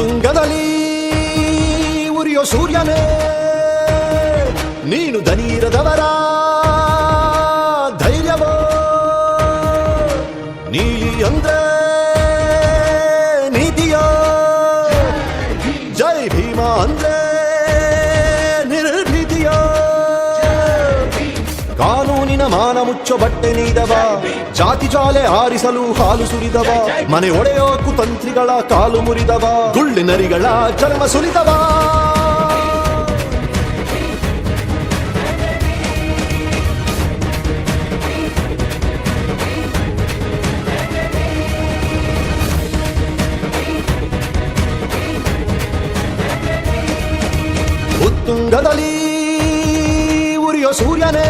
ಉತ್ತುಂಗದಲ್ಲಿ ಉರಿಯೋ ಸೂರ್ಯನೇ ನೀನು ದನೀರದವರ ಧೈರ್ಯವೋ? ನೀಲಿ ಅಂದ್ರೆ ನೀತಿಯೋ? ಜೈ ಭೀಮ ಅಂದ್ರೆ ಕಾನೂನಿನ ಮಾನ ಮುಚ್ಚೋ ಬಟ್ಟೆ ನೀದವ ಜಾತಿ ಜಾಲೆ ಆರಿಸಲು ಹಾಲು ಸುರಿದವ ಮನೆ ಒಡೆಯೋ ಕುತಂತ್ರಿಗಳ ಕಾಲು ಮುರಿದವ ಗುಳ್ಳಿನರಿಗಳ ಚರ್ಮ ಸುಲಿದವ ಉತ್ತುಂಗದಲ್ಲಿ ಉರಿಯೋ ಸೂರ್ಯನೇ